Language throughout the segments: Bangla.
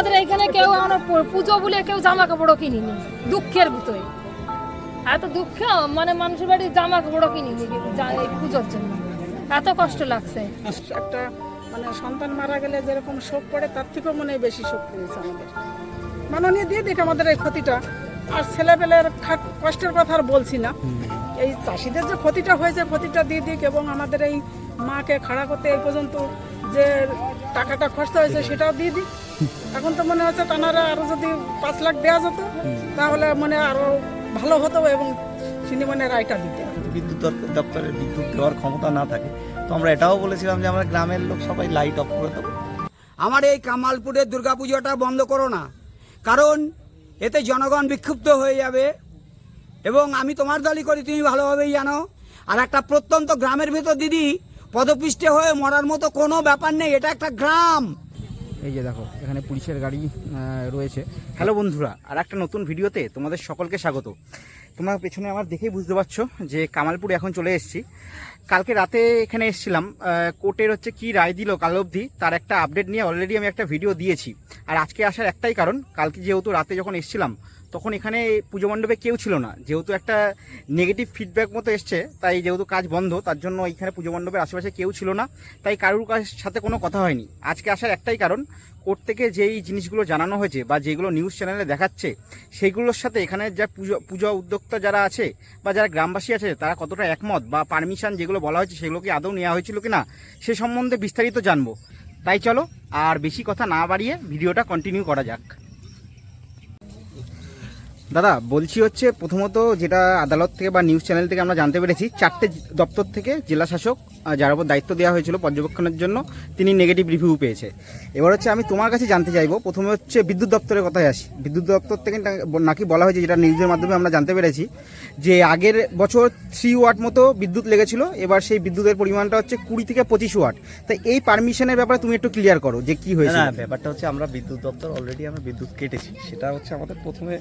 আমাদের এখানে কেউ আমরা পুজো বলে কেউ জামা কাপড়ও কিনিনি, দুঃখের ভিতরে। এত দুঃখ মানে মানুষের বাড়ি জামা কাপড়ও কিনিনি পুজোর জন্য। এত কষ্ট লাগছে। একটা মানে সন্তান মারা গেলে যেরকম শোক পড়ে, তার থেকেও মনে হয় বেশি শোক পেয়েছে আমাদের। মাননীয় দিয়ে দিক আমাদের এই ক্ষতিটা। আর ছেলেপেলের খা- কষ্টের কথা আর বলছি না। এই চাষিদের যে ক্ষতিটা হয়েছে, ক্ষতিটা দিয়ে দিক এবং আমাদের এই মাকে খাড়া করতে এই পর্যন্ত যে টাকাটা খরচা হয়েছে, সেটাও দিয়ে দিক। এখন তো মনে হচ্ছে তানারা আরও যদি পাঁচ লাখ দেওয়া যেত তাহলে মানে আরও ভালো হতো এবং তিনি মানে রায়টা দিতে। বিদ্যুৎ দপ্তরের বিদ্যুৎ দেওয়ার ক্ষমতা না থাকে। তো আমরা এটাও বলেছিলাম যে আমরা গ্রামের লোক সবাই লাইট অফ করে দেবো। আমার এই কামালপুরের দুর্গাপুজোটা বন্ধ করো না কারণ এতে জনগণ বিক্ষুব্ধ হয়ে যাবে এবং আমি তোমার দলই করি তুমি ভালোভাবেই জানো। আর একটা প্রত্যন্ত গ্রামের ভেতর দিদি পদপৃষ্ঠে হয়ে মরার মতো কোনো ব্যাপার নেই এটা একটা গ্রাম। এই যে দেখো, এখানে পুলিশের গাড়ি রয়েছে। হ্যালো বন্ধুরা, আর একটা নতুন ভিডিওতে তোমাদের সকলকে স্বাগত। তোমরা পেছনে আমার দেখেই বুঝতে পারছ যে কামালপুর এখন চলে এসেছি। কালকে রাতে এখানে এসেছিলাম কোর্টের হচ্ছে কি রায় দিল কাল অবধি, তার একটা আপডেট নিয়ে অলরেডি আমি একটা ভিডিও দিয়েছি। আর আজকে আসার একটাই কারণ, কালকে যেহেতু রাতে যখন এসেছিলাম তখন এখানে পুজো মণ্ডপে কেউ ছিল না। যেহেতু একটা নেগেটিভ ফিডব্যাক মতো এসছে, তাই যেহেতু কাজ বন্ধ, তার জন্য এখানে পুজো মণ্ডপের আশেপাশে কেউ ছিল না, তাই কারুর সাথে কোনো কথা হয়নি। আজকে আসার একটাই কারণ, কোর্ট থেকে যেই জিনিসগুলো জানানো হয়েছে বা যেগুলো নিউজ চ্যানেলে দেখাচ্ছে, সেইগুলোর সাথে এখানে যা পুজো, পূজা উদ্যোক্তা যারা আছে বা যারা গ্রামবাসী আছে, তারা কতটা একমত বা পারমিশন যেগুলো বলা হয়েছে সেগুলো কি আদৌ নেওয়া হয়েছিল কিনা, সে সম্বন্ধে বিস্তারিত জানব। তাই চলো, আর বেশি কথা না বাড়িয়ে ভিডিওটা কন্টিনিউ করা যাক। দাদা বলছি হচ্ছে প্রথমত যেটা আদালত থেকে বা নিউজ চ্যানেল থেকে আমরা জানতে পেরেছি চারটে দপ্তর থেকে জেলা শাসক যার উপর দায়িত্ব দেওয়া হয়েছিল পর্যবেক্ষণের জন্য তিনি নেগেটিভ রিভিউ পেয়েছে। এবার হচ্ছে আমি তোমার কাছে জানতে চাইব প্রথমে হচ্ছে বিদ্যুৎ দপ্তরের কথায় আসি। বিদ্যুৎ দপ্তর থেকে নাকি বলা হয়েছে যেটা নিউজের মাধ্যমে আমরা জানতে পেরেছি যে আগের বছর থ্রি ওয়াট মতো বিদ্যুৎ লেগেছিল এবার সেই বিদ্যুতের পরিমাণটা হচ্ছে কুড়ি থেকে পঁচিশ ওয়াট তাই এই পারমিশনের ব্যাপারে তুমি একটু ক্লিয়ার করো যে কি হয়েছে ব্যাপারটা হচ্ছে আমরা বিদ্যুৎ দপ্তর অলরেডি আমরা বিদ্যুৎ কেটেছি সেটা হচ্ছে আমাদের প্রথমে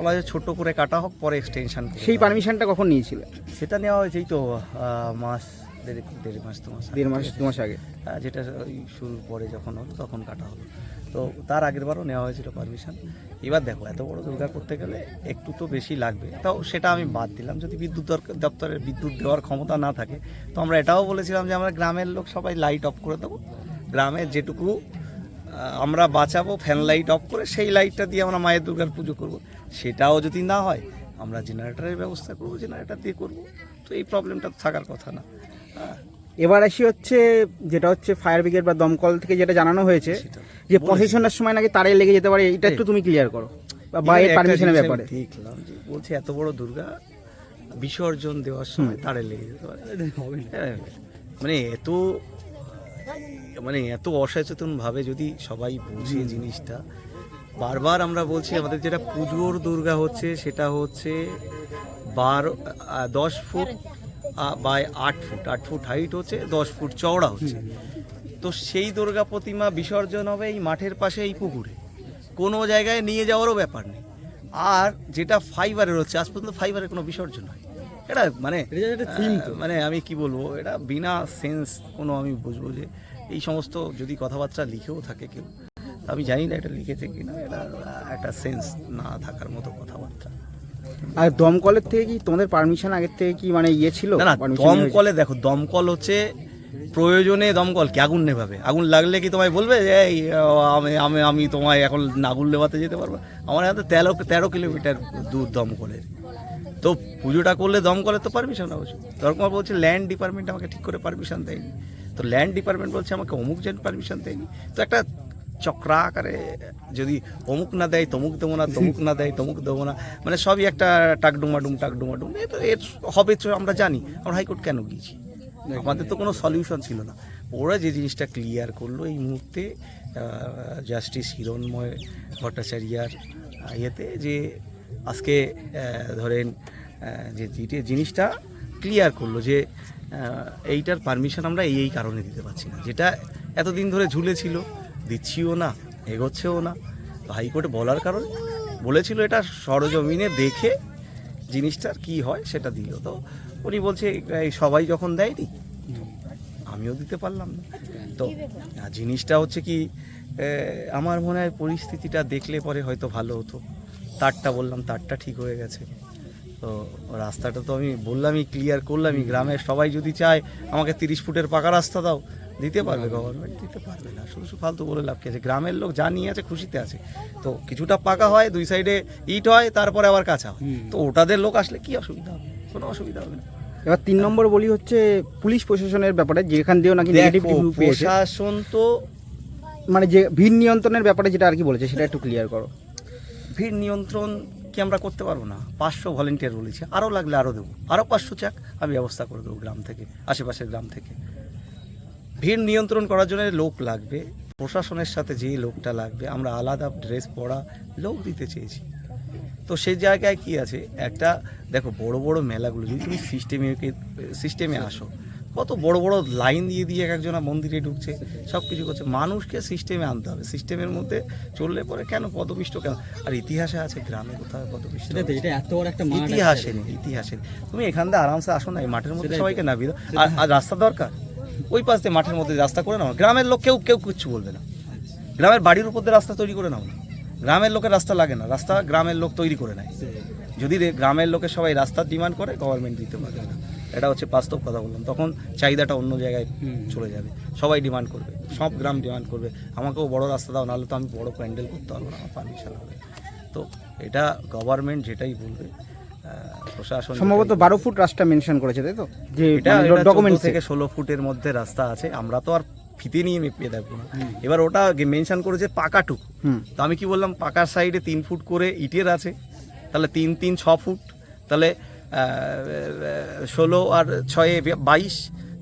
বলা যে ছোট করে কাটা হোক পরে এক্সটেনশন সেই পারমিশনটা কখন নিয়েছিল? সেটা নেওয়া হয়েছে এই তো মাস দেড় দেড় মাস দু মাস দেড় মাস দু মাস আগে। আহ, যেটা শুরুর পরে যখন হলো তখন কাটা হলো। তো তার আগের বারও নেওয়া হয়েছিল পারমিশন এবার দেখো এত বড় দুর্গা করতে গেলে একটু তো বেশি লাগবে। তাও সেটা আমি বাদ দিলাম যদি বিদ্যুৎ দপ্তরের বিদ্যুৎ দেওয়ার ক্ষমতা না থাকে। তো আমরা এটাও বলেছিলাম যে আমরা গ্রামের লোক সবাই লাইট অফ করে দেবো। গ্রামের যেটুকু আমরা বাঁচাবো ফ্যান লাইট অফ করে সেই লাইটটা দিয়ে আমরা মায়ের দুর্গার পুজো করব। সেটাও যদি না হয় আমরা জেনারেটারের ব্যবস্থা করব জেনারেটার দিয়ে করব। তো এই প্রবলেমটা তো থাকার কথা না। হ্যাঁ। এবার আসি হচ্ছে যেটা হচ্ছে ফায়ার ব্রিগেড বা দমকল থেকে যেটা জানানো হয়েছে যে প্রসেশনের সময় নাকি তারে লেগে যেতে পারে এটা একটু তুমি ক্লিয়ার করো বা- পারমিশনের ব্যাপারে। দেখলাম যে বলছে এত বড় দুর্গা বিসর্জন দেওয়ার সময় তারে লেগে যেতে পারে। হ্যাঁ, মানে এত মানে এত অসচেতন ভাবে যদি সবাই বুঝে জিনিসটা বারবার আমরা বলছি আমাদের যেটা পুজোর দুর্গা হচ্ছে সেটা হচ্ছে বারো দশ ফুট বাই আট ফুট। আট ফুট হাইট হচ্ছে দশ ফুট চওড়া হচ্ছে। তো সেই দুর্গা প্রতিমা বিসর্জন হবে এই মাঠের পাশে এই পুকুরে। কোনো জায়গায় নিয়ে যাওয়ারও ব্যাপার নেই। আর যেটা ফাইবারের হচ্ছে আজ পর্যন্ত ফাইবারের কোনো বিসর্জন হয় এটা মানে মানে আমি কি বলব এটা বিনা সেন্স কোনো আমি বুঝব যে এই সমস্ত যদি কথাবার্তা লিখেও থাকে কেউ আমি জানি না এটা লিখেছে কিনা এটা একটা সেন্স না থাকার মতো কথাবার্তা। আর দমকলের থেকে কি তোমাদের পারমিশন আগের থেকে কি মানে ইয়ে ছিল? না না? দমকলে দেখো দমকল হচ্ছে প্রয়োজনে দমকল কি আগুন নেভাবে। আগুন লাগলে কি তোমায় বলবে যে এই আমি আমি আমি তোমায় এখন আগুন নেভাতে যেতে পারব? আমার হাতে তেরো তেরো কিলোমিটার দূর দমকলের। তো পুজোটা করলে দমকলের তো পারমিশন আবশ্যক দরকার বলছে ল্যান্ড ডিপার্টমেন্ট আমাকে ঠিক করে পারমিশন দেয়নি। তো ল্যান্ড ডিপার্টমেন্ট বলছে আমাকে অমুক জন পারমিশন দেয়নি। তো একটা চক্রা আকারে যদি অমুক না দেয় তমুক দেবো না তমুক না দেয় তমুক দেবো না মানে সবই একটা টাকডুমাডুম টাকডুমাডুম। এ তো এর হবে তো আমরা জানি আমরা হাইকোর্ট কেন গিয়েছি? আমাদের তো কোনো সলিউশন ছিল না। ওরা যে জিনিসটা ক্লিয়ার করল এই মুহূর্তে জাস্টিস হিরণময় ভট্টাচার্যার ইয়েতে যে আজকে ধরেন যে জিনিসটা ক্লিয়ার করল যে এইটার পারমিশন আমরা এই এই কারণে দিতে পারছি না। যেটা এতদিন ধরে ঝুলে ছিল দিচ্ছিও না, এগোচ্ছেও না। তো হাইকোর্টে বলার কারণে বলেছিল এটা সরজমিনে দেখে জিনিসটার কি হয় সেটা দিল। তো উনি বলছে সবাই যখন দেয়নি, আমিও দিতে পারলাম না। তো জিনিসটা হচ্ছে কি আমার মনে হয় পরিস্থিতিটা দেখলে পরে হয়তো ভালো হতো। তারটা বললাম, তারটা ঠিক হয়ে গেছে। তো রাস্তাটা তো আমি বললামই ক্লিয়ার করলামই। গ্রামের সবাই যদি চায়, আমাকে তিরিশ ফুটের পাকা রাস্তা দাও দিতে পারবে গভর্নমেন্ট দিতে পারবে না। শুধু শুধু ফালতু বলে লাভ কি আছে? গ্রামের লোক যা নিয়ে আছে খুশিতে আছে। তো কিছুটা পাকা হয় দুই সাইডে ইট হয় তারপরে আবার কাঁচা হয়। তো ওটাদের লোক আসলে কি অসুবিধা হবে? কোনো অসুবিধা হবে না। এবার তিন নম্বর বলি হচ্ছে পুলিশ প্রশাসনের ব্যাপারে যেখান দিয়েও নাকি নেগেটিভ রিভিউ পেয়েছে। প্রশাসন তো মানে যে ভিড় নিয়ন্ত্রণের ব্যাপারে যেটা আর কি বলেছে সেটা একটু ক্লিয়ার করো। ভিড় নিয়ন্ত্রণ কি আমরা করতে পারব না? পাঁচশো ভলেন্টিয়ার বলেছি। আরও লাগলে আরও দেবো। আরও পাঁচশো চাক আমি ব্যবস্থা করে দেবো গ্রাম থেকে আশেপাশের গ্রাম থেকে। ভিড় নিয়ন্ত্রণ করার জন্য লোক লাগবে প্রশাসনের সাথে যে লোকটা লাগবে আমরা আলাদা ড্রেস পরা লোক দিতে চেয়েছি। তো সেই জায়গায় কি আছে? একটা দেখো বড় বড় মেলাগুলো যদি তুমি সিস্টেমে সিস্টেমে আসো কত বড় বড় লাইন দিয়ে দিয়ে এক একজনা মন্দিরে ঢুকছে সব কিছু করছে। মানুষকে সিস্টেমে আনতে হবে। সিস্টেমের মধ্যে চললে পরে কেন পদপিষ্ট কেন? আর ইতিহাসে আছে গ্রামে কোথাও পদপিষ্ট। ইতিহাসে নেই ইতিহাসে তুমি এখান থেকে আরামসে আসো না এই মাঠের মধ্যে সবাইকে আর আর রাস্তা দরকার? ওই পাশ দিয়ে মাঠের মধ্যে রাস্তা করে নাও। গ্রামের লোক কেউ কেউ কিচ্ছু বলবে না। গ্রামের বাড়ির উপর দিয়ে রাস্তা তৈরি করে নাও না। গ্রামের লোকের রাস্তা লাগে না। রাস্তা গ্রামের লোক তৈরি করে নেয়। যদি গ্রামের লোকের সবাই রাস্তার ডিমান্ড করে গভর্নমেন্ট দিতে পারবে না। এটা হচ্ছে বাস্তব কথা বললাম। তখন চাহিদাটা অন্য জায়গায় চলে যাবে। সবাই ডিমান্ড করবে। সব গ্রাম ডিমান্ড করবে। আমাকেও বড় রাস্তা দাও নাহলে তো আমি বড় প্যান্ডেল করতে পারব না আমার পারমিশন হবে। তো এটা গভর্নমেন্ট যেটাই বলবে প্রশাসন সম্ভবত বারো ফুট রাস্তা মেনশন করেছে তাই তো? যে ডকুমেন্ট ডকুমেন্ট থেকে ষোলো ফুটের মধ্যে রাস্তা আছে। আমরা তো আর ফিতে নিয়ে মেপিয়ে দেখব না। এবার ওটা মেনশন করেছে পাকাটুকু তো আমি কি বললাম পাকার সাইডে তিন ফুট করে ইটের আছে। তাহলে তিন তিন ছ ফুট। তাহলে ষোলো আর ছয়ে বাইশ।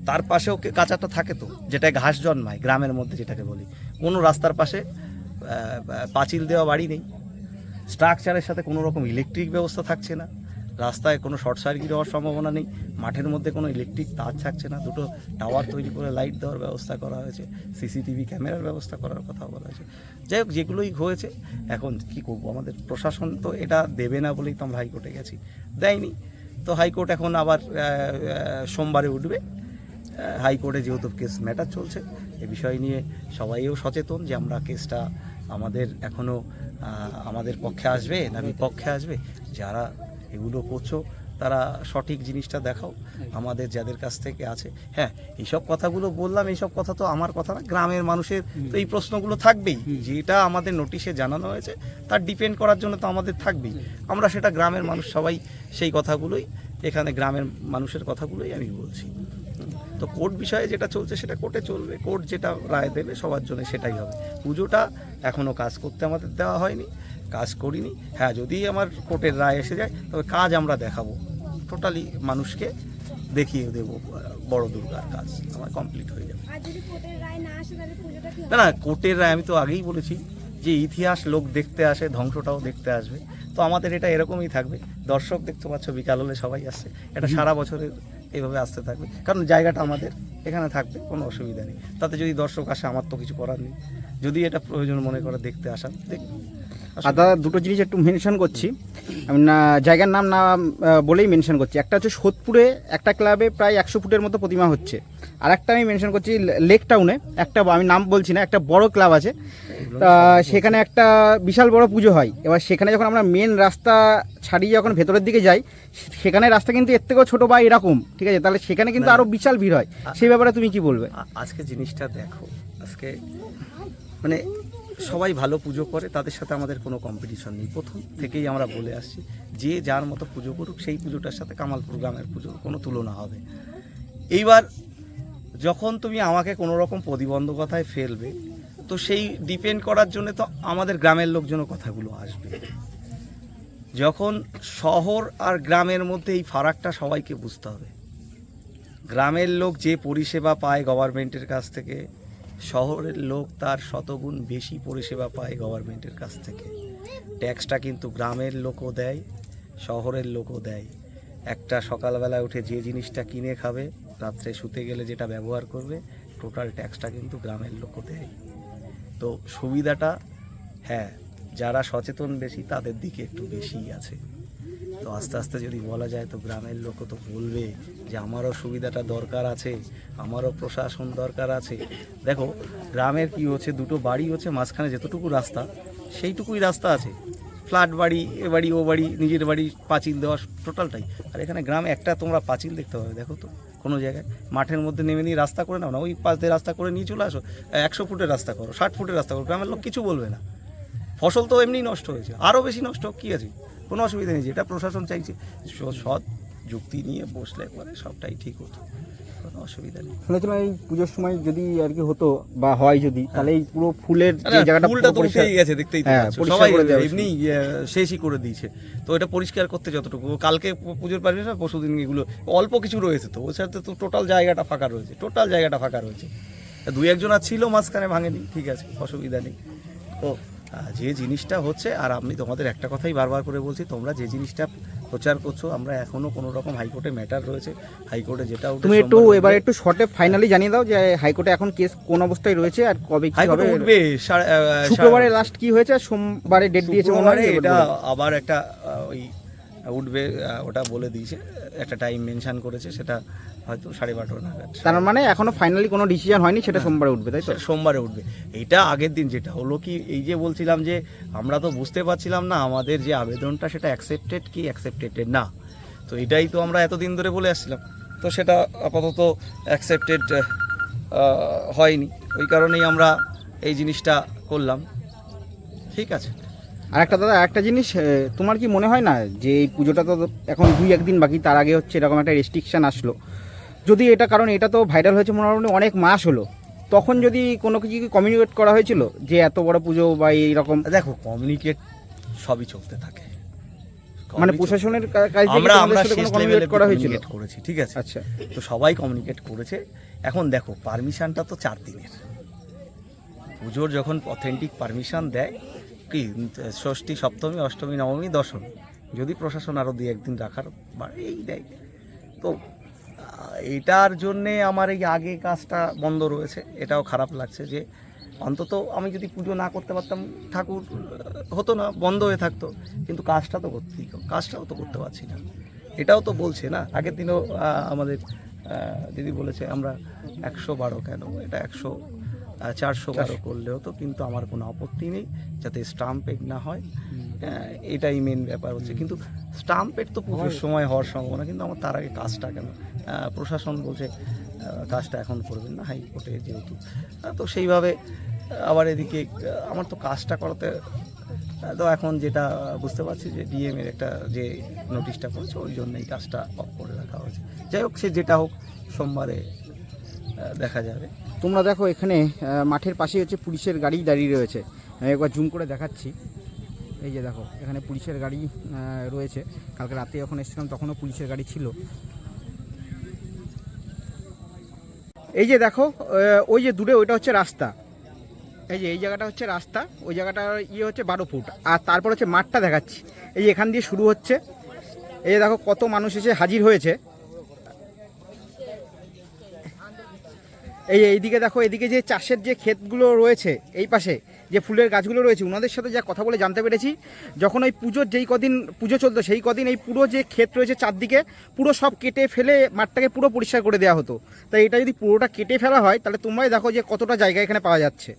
তার পাশেও কাঁচাটা থাকে তো যেটা ঘাস জন্মায় গ্রামের মধ্যে যেটাকে বলি। কোনো রাস্তার পাশে পাঁচিল দেওয়া বাড়ি নেই। স্ট্রাকচারের সাথে কোনো রকম ইলেকট্রিক ব্যবস্থা থাকছে না। রাস্তায় কোনো শর্ট সার্কিট হওয়ার সম্ভাবনা নেই, মাঠের মধ্যে কোনো ইলেকট্রিক তার থাকছে না, দুটো টাওয়ার তৈরি করে লাইট দেওয়ার ব্যবস্থা করা হয়েছে সিসিটিভি ক্যামেরার ব্যবস্থা করার কথা বলা হয়েছে। যাই হোক, যেগুলোই হয়েছে, এখন কি করব? আমাদের প্রশাসন তো এটা দেবে না বলেই তো আমরা হাইকোর্টে গেছি। দেয়নি। তো হাইকোর্ট এখন আবার সোমবারে উঠবে। হাইকোর্টে যেহেতু কেস ম্যাটার চলছে, এ বিষয় নিয়ে সবাইও সচেতন যে আমরা কেসটা আমাদের এখনও আমাদের পক্ষে আসবে না, বিপক্ষে আসবে। যারা এগুলো করছ তারা সঠিক জিনিসটা দেখাও আমাদের যাদের কাছ থেকে আছে। হ্যাঁ এইসব কথাগুলো বললাম এইসব কথা তো আমার কথা না গ্রামের মানুষের তো এই প্রশ্নগুলো থাকবেই। যেটা আমাদের নোটিশে জানানো হয়েছে তার ডিপেন্ড করার জন্য তো আমাদের থাকবেই। আমরা সেটা গ্রামের মানুষ সবাই সেই কথাগুলোই এখানে গ্রামের মানুষের কথাগুলোই আমি বলছি। তো কোর্ট বিষয়ে যেটা চলছে সেটা কোর্টে চলবে। কোর্ট যেটা রায় দেবে সবার জন্য সেটাই হবে। পুজোটা এখনও কাজ করতে আমাদের দেওয়া হয়নি। কাজ করিনি। হ্যাঁ যদি আমার কোর্টের রায় এসে যায় তবে কাজ আমরা দেখাবো। টোটালি মানুষকে দেখিয়ে দেবো বড় দুর্গার কাজ আমার কমপ্লিট হয়ে যাবে। আর যদি কোর্টের রায় না আসে তাহলে পুজোটা কি না না কোর্টের রায় আমি তো আগেই বলেছি যে ইতিহাস লোক দেখতে আসে ধ্বংসটাও দেখতে আসবে। তো আমাদের এটা এরকমই থাকবে। দর্শক দেখতে পাচ্ছ বিকাল হলে সবাই আসছে। এটা সারা বছরের এইভাবে আসতে থাকবে। কারণ জায়গাটা আমাদের এখানে থাকবে কোনো অসুবিধা নেই। তাতে যদি দর্শক আসে আমার তো কিছু করার নেই। যদি এটা প্রয়োজন মনে করে দেখতে আসা দেখবে। আর দাদা দুটো জিনিস একটু মেনশন করছি। আমি না জায়গার নাম না বলেই মেনশন করছি। একটা হচ্ছে সোদপুরে একটা ক্লাবে প্রায় একশো ফুটের মতো প্রতিমা হচ্ছে। আর একটা আমি মেনশন করছি লেক টাউনে একটা আমি নাম বলছি না একটা বড় ক্লাব আছে। তা সেখানে একটা বিশাল বড় পুজো হয়। এবার সেখানে যখন আমরা মেন রাস্তা ছাড়িয়ে যখন ভেতরের দিকে যাই সেখানে রাস্তা কিন্তু এর থেকেও ছোটো বা এরকম ঠিক আছে? তাহলে সেখানে কিন্তু আরও বিশাল ভিড় হয়। সেই ব্যাপারে তুমি কি বলবে? আজকে জিনিসটা দেখো। আজকে মানে সবাই ভালো পুজো করে, তাদের সাথে আমাদের কোনো কম্পিটিশন নেই। প্রথম থেকেই আমরা বলে আসছি, যে যার মতো পুজো করুক, সেই পুজোটার সাথে কামালপুর গ্রামের পুজোর কোনো তুলনা হবে। এইবার যখন তুমি আমাকে কোনো রকম প্রতিবন্ধকতায় ফেলবে, তো সেই ডিপেন্ড করার জন্য তো আমাদের গ্রামের লোকজনও কথাগুলো আসবে। যখন শহর আর গ্রামের মধ্যে এই ফারাকটা সবাইকে বুঝতে হবে। গ্রামের লোক যে পরিষেবা পায় গভর্নমেন্টের কাছ থেকে শহরের লোক তার শতগুণ বেশি পরিষেবা পায় গভর্নমেন্টের কাছ থেকে। ট্যাক্সটা কিন্তু গ্রামের লোকও দেয়, শহরের লোকও দেয়। একটা সকালবেলা উঠে যে জিনিসটা কিনে খাবে, রাত্রে শুতে গেলে যেটা ব্যবহার করবে টোটাল ট্যাক্সটা কিন্তু গ্রামের লোকও দেয়। তো সুবিধাটা হ্যাঁ যারা সচেতন বেশি, তাদের দিকে একটু বেশিই আছে। তো আস্তে আস্তে যদি বলা যায় তো গ্রামের লোকও তো বলবে যে আমারও সুবিধাটা দরকার আছে, আমারও প্রশাসন দরকার আছে। দেখো, গ্রামের কি হচ্ছে, দুটো বাড়ি হচ্ছে, মাঝখানে যতটুকু রাস্তা, সেইটুকুই রাস্তা আছে। ফ্ল্যাট বাড়ি, এ বাড়ি, ও বাড়ি, নিজের বাড়ি, পাঁচিল দেওয়া টোটালটাই। আর এখানে গ্রামে একটা তোমরা পাঁচিল দেখতে পাবে, দেখো তো, কোনো জায়গায়। মাঠের মধ্যে নেমে নিয়ে রাস্তা করে নাও না, ওই পাশ দিয়ে রাস্তা করে নিয়ে চলে আসো। একশো ফুটের রাস্তা করো, ষাট ফুটের রাস্তা করো, গ্রামের লোক কিছু বলবে না। ফসল তো এমনি নষ্ট হয়েছে, আরও বেশি নষ্ট, কী আছে? কোনো অসুবিধা নেই যেটা প্রশাসন চাইছে সৎ যুক্তি নিয়ে বসলে পরে সবটাই ঠিক হতো কোনো অসুবিধা নেই। শুনেছিলাম এই পুজোর সময় যদি আর কি হতো বা হয় যদি তাহলে এই পুরো ফুলের যে জায়গাটা ফুলটা তো উঠেই গেছে দেখতেই হ্যাঁ, সবাই এমনি শেষই করে দিয়েছে। তো এটা পরিষ্কার করতে যতটুকু কালকে পুজোর পারমিশন পরশু দিন এগুলো অল্প কিছু রয়েছে তো ওর সাথে তো টোটাল জায়গাটা ফাঁকা রয়েছে টোটাল জায়গাটা ফাঁকা রয়েছে। দুই একজন আর ছিল মাঝখানে ভাঙেনি ঠিক আছে অসুবিধা নেই। তো আহ, যে জিনিসটা হচ্ছে আর আমি তোমাদের একটা কথাই বারবার করে বলছি তোমরা যে জিনিসটা প্রচার করছ আমরা এখনও কোনো রকম হাইকোর্টে ম্যাটার রয়েছে। হাইকোর্টে যেটা তুমি একটু এবার একটু শর্টে ফাইনালি জানিয়ে দাও যে হাইকোর্টে এখন কেস কোন অবস্থায় রয়েছে আর কবে কি হবে? উঠবে শুক্রবারে লাস্ট কি হয়েছে সোমবারে ডেট দিয়েছে মনে এটা আবার একটা ওই উঠবে ওটা বলে দিয়েছে। একটা টাইম মেনশন করেছে সেটা হয়তো সাড়ে বারোটা নাগাদ। তার মানে এখনও ফাইনালি কোনো ডিসিশন হয়নি সেটা সোমবারে উঠবে তাই তো? সোমবারে উঠবে। এটা আগের দিন যেটা হলো কি এই যে বলছিলাম যে আমরা তো বুঝতে পারছিলাম না আমাদের যে আবেদনটা সেটা অ্যাকসেপ্টেড কি অ্যাকসেপ্টেড না। তো এটাই তো আমরা এতদিন ধরে বলে আসছিলাম। তো সেটা আপাতত অ্যাকসেপ্টেড হয়নি। ওই কারণেই আমরা এই জিনিসটা করলাম। ঠিক আছে। আর একটা দাদা একটা জিনিস তোমার কি মনে হয় না যে এই পুজোটা তো এখন দুই একদিন বাকি তার আগে হচ্ছে এরকম একটা রেস্ট্রিকশন আসলো? যদি এটা কারণ এটা তো ভাইরাল হয়েছে মোটামুটি অনেক মাস হলো তখন যদি কোনো কিছু কমিউনিকেট করা হয়েছিল যে এত বড় পুজো বা এইরকম দেখো কমিউনিকেট সবই চলতে থাকে। মানে প্রশাসনের কা- কাছ থেকে আমরা আমরা শেষ লেভেলে কমিউনিকেট করা হয়েছিল? করেছি ঠিক আছে? আচ্ছা। তো সবাই কমিউনিকেট করেছে। এখন দেখো পারমিশনটা তো চার দিনের। পুজোর যখন অথেন্টিক পারমিশন দেয় কি ষষ্ঠী সপ্তমী অষ্টমী নবমী দশমী যদি প্রশাসন আরও দুই একদিন রাখার বা- এই দেয় তো এটার জন্যে আমার এই আগে কাজটা বন্ধ রয়েছে। এটাও খারাপ লাগছে যে অন্তত আমি যদি পুজো না করতে পারতাম ঠাকুর হতো না বন্ধ হয়ে থাকতো। কিন্তু কাজটা তো করতেই কাজটাও তো করতে পারছি না। এটাও তো বলছে না? আগের দিনও আমাদের দিদি বলেছে আমরা একশো বারো কেন? এটা একশো চারশো বারো করলেও তো কিন্তু আমার কোনো আপত্তি নেই। যাতে স্টাম্প স্টাম্পেড না হ্যাঁ, এটাই মেন ব্যাপার হচ্ছে। কিন্তু স্টাম্পের তো পুজোর সময় হওয়ার সম্ভাবনা কিন্তু আমার তার আগে কাজটা কেন? প্রশাসন বলছে কাজটা এখন করবেন না হাইকোর্টে যেহেতু। তো সেইভাবে আবার এদিকে আমার তো কাজটা করাতে তো এখন যেটা বুঝতে পারছি যে ডিএম এর একটা যে নোটিশটা করেছে ওই জন্যই কাজটা অফ করে রাখা হয়েছে। যাই হোক সে যেটা হোক সোমবারে দেখা যাবে। তোমরা দেখো এখানে মাঠের পাশেই হচ্ছে পুলিশের গাড়ি দাঁড়িয়ে রয়েছে। আমি একবার জুম করে দেখাচ্ছি। এই যে দেখো, এখানে পুলিশের গাড়ি রয়েছে। কালকে রাতে যখন এসেছিলাম, তখনও পুলিশের গাড়ি ছিল। এই যে দেখো ওই যে দূরে ওইটা হচ্ছে রাস্তা। এই যে, এই জায়গাটা হচ্ছে রাস্তা, ওই জায়গাটার ইয়ে হচ্ছে বারো ফুট। আর তারপর হচ্ছে মাঠটা দেখাচ্ছি। এই এখান দিয়ে শুরু হচ্ছে। এই যে দেখো, কত মানুষ এসে হাজির হয়েছে। এই এইদিকে দেখো, এদিকে যে চাষের যে ক্ষেতগুলো রয়েছে, এই পাশে যে ফুলের গাছগুলো রয়েছে ওনাদের সাথে যা কথা বলে জানতে পেরেছি। যখন ওই পুজোর যেই কদিন, পুজো চলতো, সেই কদিন এই পুরো যে ক্ষেত রয়েছে চারদিকে, পুরো সব কেটে ফেলে মাঠটাকে পুরো পরিষ্কার করে দেওয়া হতো। তাই এটা যদি পুরোটা কেটে ফেলা হয়, তাহলে তোমরাই দেখো যে কতটা জায়গা এখানে পাওয়া যাচ্ছে।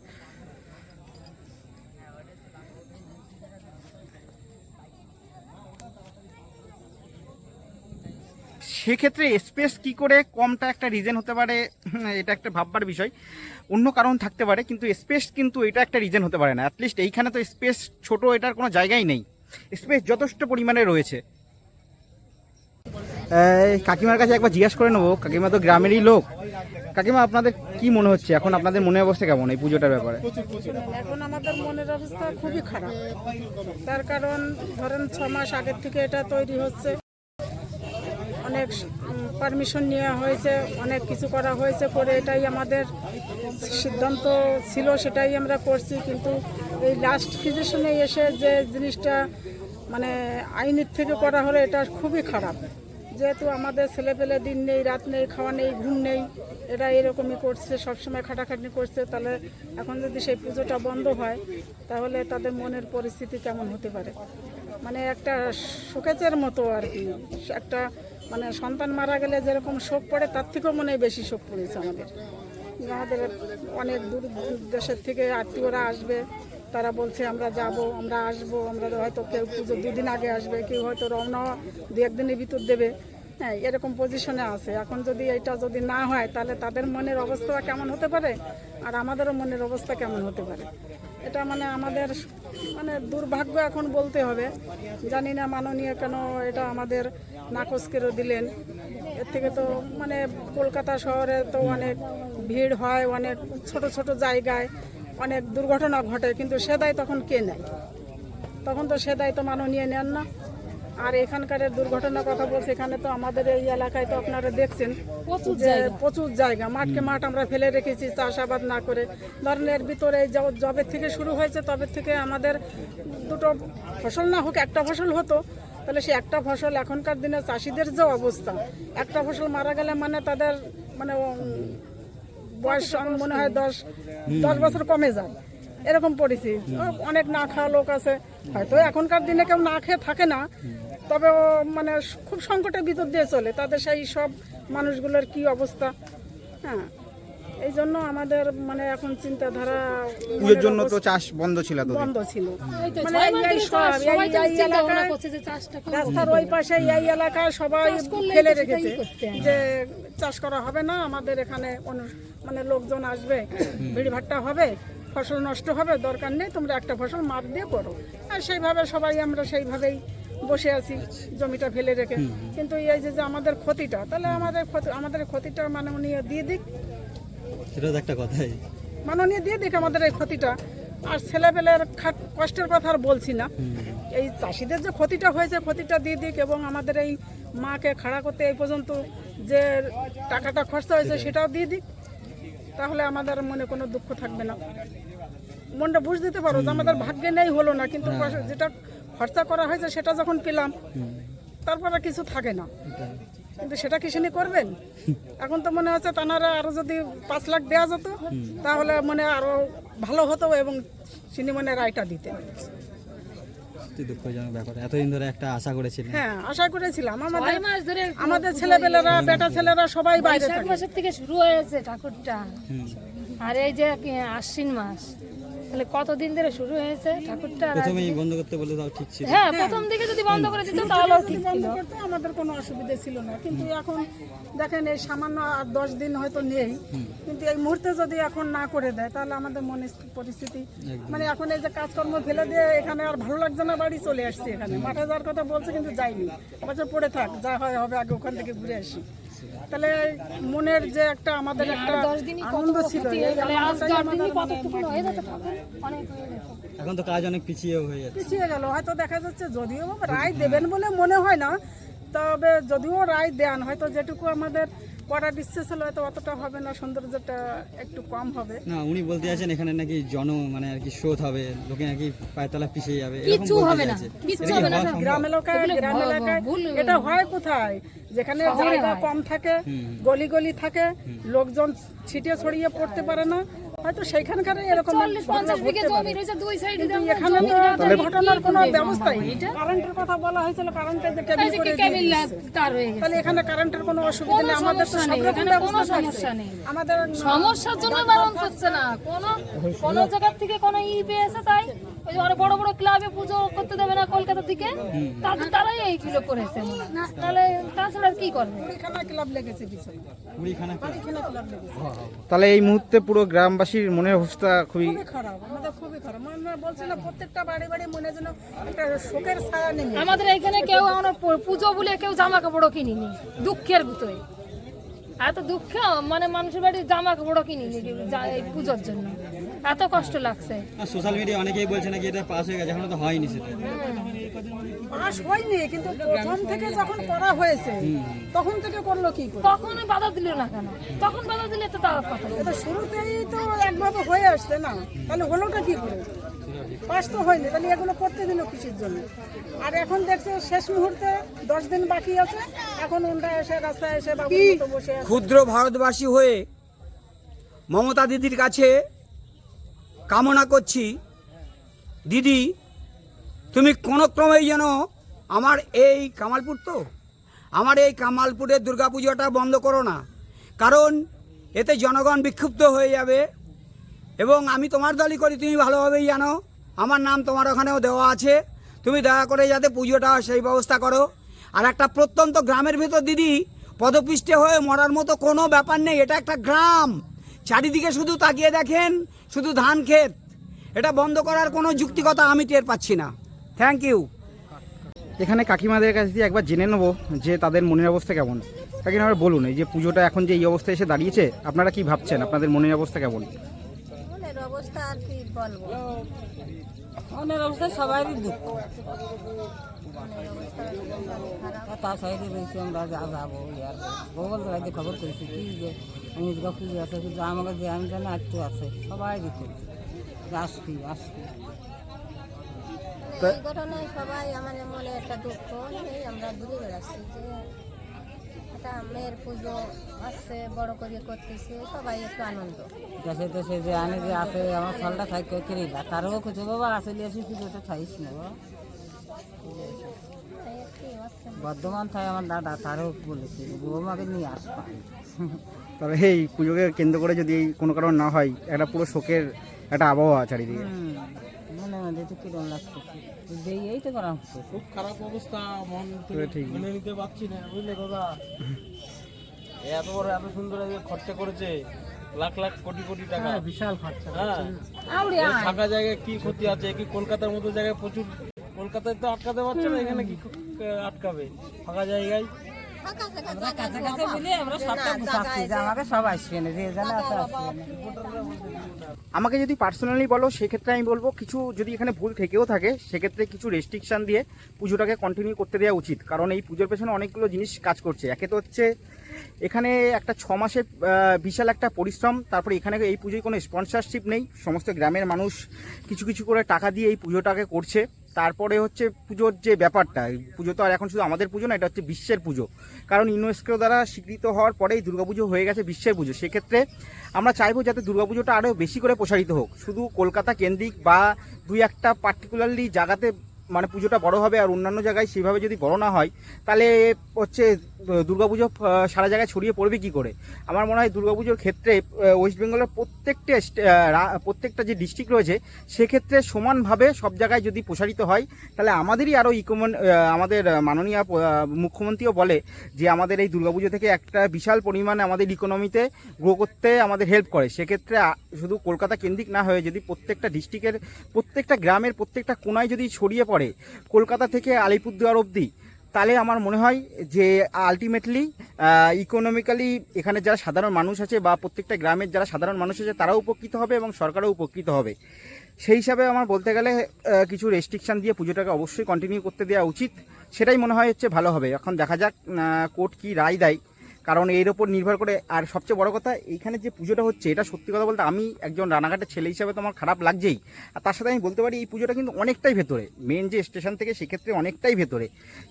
সেক্ষেত্রে স্পেস কি করে? কমটা একটা রিজন হতে পারে। এটা একটা ভাববার বিষয়। অন্য কারণ থাকতে পারে, কিন্তু স্পেস কিন্তু এটা একটা রিজন হতে পারে না। অ্যাটলিস্ট এইখানে তো স্পেস ছোট, এটার কোনো জায়গাই নেই। স্পেস যথেষ্ট পরিমাণে রয়েছে। কাকিমার কাছে একবার জিজ্ঞাসা করে নেব। কাকিমা তো গ্রামেরই লোক। কাকিমা, আপনাদের কি মনে হচ্ছে? এখন আপনাদের মনে অবস্থা কেমন এই পুজোটার ব্যাপারে? এখন আমাদের মনের অবস্থা খুবই খারাপ। তার কারণ ধরেন ছ মাস আগের থেকে এটা তৈরি হচ্ছে। অনেক পারমিশন নেওয়া হয়েছে, অনেক কিছু করা হয়েছে করে এটাই আমাদের সিদ্ধান্ত ছিল, সেটাই আমরা করছি। কিন্তু এই লাস্ট ফিজিশনে এসে যে জিনিসটা মানে আইনের থেকে করা হলে, এটা খুবই খারাপ। যেহেতু আমাদের ছেলেপেলে দিন নেই, রাত নেই, খাওয়া নেই, ঘুম নেই, এরা এরকমই করছে, সবসময় খাটাখাটনি করছে। তাহলে এখন যদি সেই পুজোটা বন্ধ হয়, তাহলে তাদের মনের পরিস্থিতি কেমন হতে পারে? মানে একটা শোকেজের মতো আর কি। একটা মানে সন্তান মারা গেলে যেরকম শোক পড়ে, তার থেকেও মনে হয় বেশি শোক পড়েছে আমাদের। আমাদের অনেক দূর দেশের থেকে আত্মীয়রা আসবে, তারা বলছে, আমরা যাব, আমরা আসব, আমরা হয়তো কেউ পুজো দুদিন আগে আসবে, কেউ হয়তো রওনা দু একদিনের ভিতর দেবে। হ্যাঁ এরকম পজিশনে আছে। এখন যদি এটা যদি না হয়, তাহলে তাদের মনের অবস্থা কেমন হতে পারে? আর আমাদেরও মনের অবস্থা কেমন হতে পারে? এটা মানে আমাদের মানে দুর্ভাগ্য এখন বলতে হবে। জানি না মাননীয় কেন এটা আমাদের নাকচ করে দিলেন। এর থেকে তো মানে কলকাতা শহরে তো অনেক ভিড় হয়, অনেক ছোট ছোট জায়গায় অনেক দুর্ঘটনা ঘটে, কিন্তু সেদাই তখন কে নেয়? তখন তো সেদাই তো মাননীয় নেন না। আর এখানকার দুর্ঘটনার কথা বলছে এখানে তো আমাদের এই এলাকায় তো আপনারা দেখছেন প্রচুর প্রচুর জায়গা মাঠকে মাঠ আমরা ফেলে রেখেছি চাষাবাদ না করে। ধরেন এর ভিতরে জবের থেকে শুরু হয়েছে তবে থেকে আমাদের দুটো ফসল না হোক একটা ফসল হতো তাহলে সে একটা ফসল এখনকার দিনে চাষিদের যে অবস্থা একটা ফসল মারা গেলে মানে তাদের মানে বয়স আমার মনে হয় দশ দশ বছর কমে যায়। এরকম পরিস্থিতি। অনেক না খাওয়া লোক আছে হয়তো এখনকার দিনে কেউ না খেয়ে থাকে না তবে মানে খুব সংকটের ভিতর দিয়ে চলে। তাদের সেই সব মানুষগুলোর কি অবস্থা? হ্যাঁ। এই জন্য আমাদের মানে এখন চিন্তাধারা পুজোর জন্য তো চাষ বন্ধ ছিল বন্ধ ছিল। মানে এই- সব, এই- এলাকায়-। রাস্তার ওই পাশে এই এলাকায় সবাই ফেলে রেখেছে যে চাষ করা হবে না আমাদের এখানে মানে লোকজন আসবে ভিড়ভাট্টা হবে ফসল নষ্ট হবে দরকার নেই তোমরা একটা ফসল মাপ দিয়ে করো। আর সেইভাবে সবাই আমরা সেইভাবেই বসে আছি জমিটা ফেলে রেখে। কিন্তু এই যে যে আমাদের ক্ষতিটা তাহলে আমাদের ক্ষতি আমাদের ক্ষতিটা মানে উনি দিয়ে দিক। সেটা একটা কথাই। মাননীয় দিয়ে দিক আমাদের এই ক্ষতিটা। আর ছেলেপেলের খাট- কষ্টের কথা আর বলছি না। এই চাষিদের যে ক্ষতিটা হয়েছে ক্ষতিটা দিয়ে দিক এবং আমাদের এই মাকে খাড়া করতে এই পর্যন্ত যে টাকাটা খরচা হয়েছে সেটাও দিয়ে দিক। তাহলে আমাদের মনে কোনো দুঃখ থাকবে না। মনটা বুঝ দিতে পারো যে আমাদের ভাগ্যে নেই হলো না কিন্তু যেটা খরচা করা হয়েছে সেটা যখন পেলাম তারপর আর কিছু থাকে না। কিন্তু সেটা কি সিনি করবেন? এখন তো মনে হচ্ছে তানারা আরও যদি পাঁচ লাখ দেওয়া যেত তাহলে মনে আরও ভালো হতো এবং সিনি মনে রায়টা দিতেন। দুঃখজনক ব্যাপার এতদিন ধরে একটা আশা হ্যাঁ আশা করেছিলাম। আমাদের মাস ধরে আমাদের ছেলেপেলেরা বেটা ছেলেরা সবাই বাইরে থাকে। মাসের থেকে শুরু হয়েছে ঠাকুরটা। আর এই যে আশ্বিন মাস। তাহলে কতদিন ধরে শুরু হয়েছে? ঠাকুরটা প্রথমেই বন্ধ করতে বলে তাও ঠিক ছিল। হ্যাঁ প্রথম দিকে যদি বন্ধ করে দিত তাহলেও ঠিক বন্ধ ছিল। করতে আমাদের কোনো অসুবিধা ছিল না। কিন্তু এখন দেখেন এই সামান্য আর দশ দিন হয়তো নেই। কিন্তু এই মুহূর্তে যদি এখন না করে দেয় তাহলে আমাদের মনে পরিস্থিতি মানে এখন এই যে কাজকর্ম ফেলে দিয়ে এখানে আর ভালো লাগছে না বাড়ি চলে আসছি এখানে। মাঠে যাওয়ার কথা বলছে কিন্তু যাইনি। বছর পড়ে থাক যা হয় হবে আগে ওখান থেকে ঘুরে আসি। তাহলে মনের যে একটা আমাদের একটা দিনই কত আনন্দ ছিল মানে এখন তো কাজ অনেক পিছিয়ে হয়ে যাচ্ছে পিছিয়ে গেল। হয়তো দেখা যাচ্ছে যদিও রায় দেবেন বলে মনে হয় না তবে যদিও রায় দেন হয়তো যেটুকু আমাদের করার ইচ্ছে ছিল হয়তো অতটা হবে না সৌন্দর্যটা একটু কম হবে। না উনি বলতে আছেন এখানে নাকি জন মানে আর কি শোধ হবে লোকে নাকি পায়তলা পিছিয়ে যাবে কিছু হবে না চাইছে। কিচ্ছু এটা কি হবে না? গ্রাম এলাকায় গ্রাম এলাকায় ভুল- এটা হয় কোথায়? যেখানে জায়গা কম থাকে গলি গলি থাকে লোকজন ছিটিয়ে ছড়িয়ে পড়তে পারে না হয়তো সেইখানকার এরকম বিঘে জমি রয়েছে দুই সাইডে এখানে তো ঘটনার কোনো ব্যবস্থাই নেই। কারেন্টের কথা বলা হয়েছিল কারেন্টের যে কেবিল করে হয়ে তাহলে এখানে কারেন্টের কোনো অসুবিধা নেই আমাদের তো সব রকম কোনো ব্যবস্থা সমস্যা নেই। আমাদের সমস্যার জন্য বারণ করছে না। কোন কোন জায়গা থেকে কোন ই পেয়েছে তাই? ওই যে বড় বড় ক্লাবে পুজো করতে দেবে না কলকাতার দিকে? তাদের তারাই এইগুলো করেছে মনে তাহলে তাছাড়া আর কি করবে? কুড়িখানা ক্লাব লেগেছে পিছনে। কুড়িখানা কুড়িখানা ক্লাব লেগেছে। তাহলে এই মুহূর্তে পুরো গ্রামবাসীর মনের অবস্থা খুবই খুবই খারাপ আমাদের খুবই খারাপ। আমরা প্রত্যেকটা বাড়ি বাড়ি মনে যেন একটা শোকের ছায়া নেই আমাদের এখানে কেউ আমরা পুজো বলে কেউ জামা কাপড়ও কিনিনি দুঃখের ভিতরে। এত দুঃখ মানে মানুষের বাড়ি জামা কাপড়ও কিনিনি এই পুজোর জন্য। এত কষ্ট লাগছে। সোশ্যাল মিডিয়া অনেকেই বলছে নাকি এটা পাস হয়ে গেছে এখনও তো হয়নি সেটা। পাস হয়নি কিন্তু প্রথম থেকে যখন করা হয়েছে তখন থেকে করল কি করে? তখন বাধা দিল না কেন? তখন বাধা দিলে তো তার কথা এটা শুরুতেই তো একভাবে হয়ে আসছে না। তাহলে হলোটা কি করে? পাস তো হয়নি তাহলে এগুলো করতে দিল কিসের জন্য? আর এখন দেখছে শেষ মুহূর্তে দশ দিন বাকি আছে এখন ওনরা এসে রাস্তায় এসে বসে ক্ষুদ্র ভারতবাসী হয়ে মমতা দিদির কাছে কামনা করছি। দিদি, তুমি কোনো ক্রমেই যেন আমার এই কামালপুর তো, আমার এই কামালপুরের দুর্গাপুজোটা বন্ধ করো না। কারণ এতে জনগণ বিক্ষুব্ধ হয়ে যাবে এবং আমি তোমার দলই করি, তুমি ভালোভাবেই জানো। আমার নাম তোমার ওখানেও দেওয়া আছে। তুমি দয়া করে যাতে পুজোটা সেই ব্যবস্থা করো। আর একটা প্রত্যন্ত গ্রামের ভেতর দিদি, পদপিষ্টে হয়ে মরার মতো কোনো ব্যাপার নেই, এটা একটা গ্রাম। চারিদিকে শুধু তাকিয়ে দেখেন শুধু ধান ক্ষেত। এটা বন্ধ করার কোনো যুক্তিকতা আমি টের পাচ্ছি না। থ্যাংক ইউ এখানে কাকিমাদের কাছ দিয়ে একবার জেনে নেব যে তাদের মনের অবস্থা কেমন। কাকিমা বলুন এই যে পুজোটা এখন যে এই অবস্থায় এসে দাঁড়িয়েছে আপনারা কি ভাবছেন? আপনাদের মনের অবস্থা কেমন? মনের অবস্থা আর কি বলব? মনের অবস্থা সবারই দুঃখ। তার সাইডে রয়েছে আমরা যা যাব রাজ্যে খবর করেছি। কি যে দুর্গা পুজো আছে কিন্তু আমাকে যে আমি জানি একটু আছে সবাই দিতে আসবি আসবি এই ঘটনায় সবাই মনে একটা দুঃখ নেই আমরা ঘুরে বেড়াচ্ছি যে একটা মেয়ের পুজো আসছে বড় করে করতেছে সবাই একটু আনন্দ। দেশে দেশে যে আনে যে আছে আমার ফলটা খাই কিনে তারও খুঁজে বাবা আসলে এসে পুজোটা খাইস না বাবা। আসছে বর্ধমান থাই আমার দাদা তারও বলেছে বৌমাকে নিয়ে আসবা। তবে এই পুজোকে কেন্দ্র করে যদি এই কোনো কারণ না হয় একটা পুরো শোকের একটা আবহাওয়া চারিদিকে। মনে তো কিরম লাগতেছে। এই তো করা হচ্ছে। খুব খারাপ অবস্থা মন ঠিক। মেনে নিতে পারছি না বুঝলে দাদা এত বড় এত সুন্দর খরচা করেছে লাখ লাখ কোটি কোটি টাকা। বিশাল খরচা হ্যাঁ জায়গায় কি ক্ষতি আছে কি কলকাতার মতো জায়গায় প্রচুর কলকাতায় তো আটকাতে পারছে না এখানে কি আটকাবে? ফাঁকা জায়গায়? ফাঁকা আমরা সবটা যে আমাকে সব আসবে না যে জানে আছে আমাকে যদি পার্সোনালি বলো সেক্ষেত্রে আমি বলব কিছু যদি এখানে ভুল থেকেও থাকে সেক্ষেত্রে কিছু রেস্ট্রিকশন দিয়ে পুজোটাকে কন্টিনিউ করতে দেওয়া উচিত। কারণ এই পুজোর পেছনে অনেকগুলো জিনিস কাজ করছে। একে তো হচ্ছে এখানে একটা ছ মাসের বিশাল একটা পরিশ্রম তারপরে এখানে এই পুজোয় কোনো স্পন্সরশিপ নেই। সমস্ত গ্রামের মানুষ কিছু কিছু করে টাকা দিয়ে এই পুজোটাকে করছে। তারপরে হচ্ছে পুজোর যে ব্যাপারটা পুজো তো আর এখন শুধু আমাদের পুজো না, এটা হচ্ছে বিশ্বের পুজো। কারণ ইউনেস্কো দ্বারা স্বীকৃত হওয়ার পরেই দুর্গাপুজো হয়ে গেছে বিশ্বের পুজো। সেক্ষেত্রে আমরা চাইব যাতে দুর্গাপুজোটা আরও বেশি করে প্রসারিত হোক। শুধু কলকাতা কেন্দ্রিক বা দুই একটা পার্টিকুলারলি জায়গাতে মানে পুজোটা বড় হবে আর অন্যান্য জায়গায় সেভাবে যদি বড় না হয়, তাহলে হচ্ছে দুর্গাপুজো সারা জায়গায় ছড়িয়ে পড়বে কি করে? আমার মনে হয় দুর্গাপুজোর ক্ষেত্রে ওয়েস্ট বেঙ্গলের প্রত্যেকটা প্রত্যেকটা যে ডিস্ট্রিক্ট রয়েছে, সেক্ষেত্রে সমানভাবে সব জায়গায় যদি প্রসারিত হয়, তাহলে আমাদেরই আরও ইকোমন আমাদের মাননীয় মুখ্যমন্ত্রীও বলে যে আমাদের এই দুর্গাপুজো থেকে একটা বিশাল পরিমাণে আমাদের ইকোনমিতে গ্রো করতে আমাদের হেল্প করে। সেক্ষেত্রে শুধু কলকাতা কেন্দ্রিক না হয়ে যদি প্রত্যেকটা ডিস্ট্রিক্টের প্রত্যেকটা গ্রামের প্রত্যেকটা কোনায় যদি ছড়িয়ে পড়ে, কলকাতা থেকে আলিপুরদুয়ার অবধি তাহলে আমার মনে হয় যে আলটিমেটলি ইকোনমিক্যালি এখানে যারা সাধারণ মানুষ আছে বা প্রত্যেকটা গ্রামের যারা সাধারণ মানুষ আছে তারাও উপকৃত হবে এবং সরকারও উপকৃত হবে। সেই হিসাবে আমার বলতে গেলে কিছু রেস্ট্রিকশান দিয়ে পুজোটাকে অবশ্যই কন্টিনিউ করতে দেওয়া উচিত। সেটাই মনে হয় হচ্ছে ভালো হবে। এখন দেখা যাক কোর্ট কি রায় দেয়। কারণ এর ওপর নির্ভর করে, আর সবচেয়ে বড় কথা, এইখানে যে পুজোটা হচ্ছে, এটা সত্যি কথা বলতে আমি একজন রানাঘাটের ছেলে হিসাবে তো আমার খারাপ লাগছেই। আর তার সাথে আমি বলতে পারি, এই পুজোটা কিন্তু অনেকটাই ভেতরে মেন যে স্টেশন থেকে সেক্ষেত্রে অনেকটাই ভেতরে।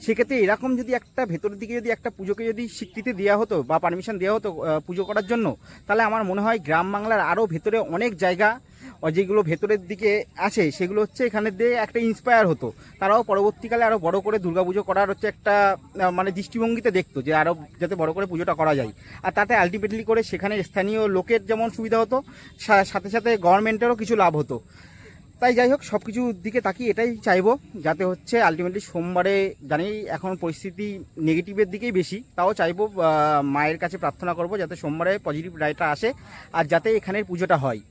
সেক্ষেত্রে এরকম যদি একটা ভেতরের দিকে যদি একটা পুজোকে যদি স্বীকৃতি দেওয়া হতো বা পারমিশন দেওয়া হতো পুজো করার জন্য, তাহলে আমার মনে হয় গ্রাম বাংলার আরও ভেতরে অনেক জায়গা যেগুলো ভেতরের দিকে আছে, সেগুলো হচ্ছে এখানে দিয়ে একটা ইন্সপায়ার হতো। তারাও পরবর্তীকালে আরও বড় করে দুর্গাপুজো করার হচ্ছে একটা মানে দৃষ্টিভঙ্গিতে দেখতো যে আরও যাতে বড় করে পুজোটা করা যায়। আর তাতে আলটিমেটলি করে সেখানে স্থানীয় লোকের যেমন সুবিধা হতো সাথে সাথে গভর্নমেন্টেরও কিছু লাভ হতো। তাই যাই হোক সব কিছুর দিকে তাকিয়ে এটাই চাইব, যাতে হচ্ছে আলটিমেটলি সোমবারে জানি এখন পরিস্থিতি নেগেটিভের দিকেই বেশি, তাও চাইব মায়ের কাছে প্রার্থনা করব যাতে সোমবারে পজিটিভ রায়টা আসে, আর যাতে এখানের পুজোটা হয়।